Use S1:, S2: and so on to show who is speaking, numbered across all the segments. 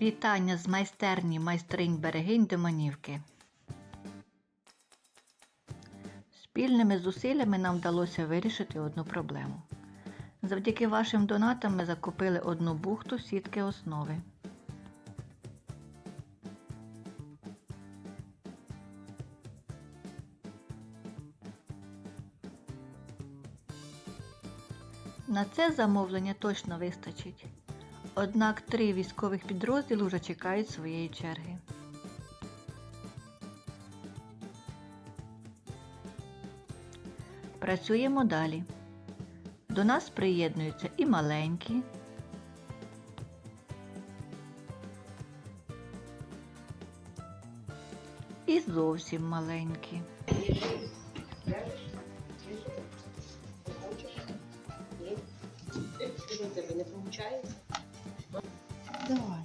S1: Вітання з майстерні майстринь берегинь Доманівки. Спільними зусиллями нам вдалося вирішити одну проблему. Завдяки вашим донатам ми закупили одну бухту сітки основи. На це замовлення точно вистачить. Однак три військових підрозділи вже чекають своєї черги. Працюємо далі. До нас приєднуються і маленькі, і зовсім маленькі.
S2: Тебе не виходить?
S1: Давай.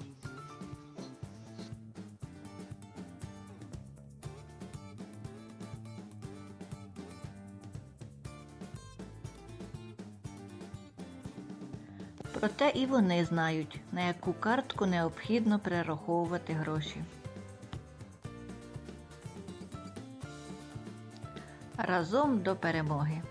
S1: Проте і вони знають, на яку картку необхідно перераховувати гроші. Разом до перемоги!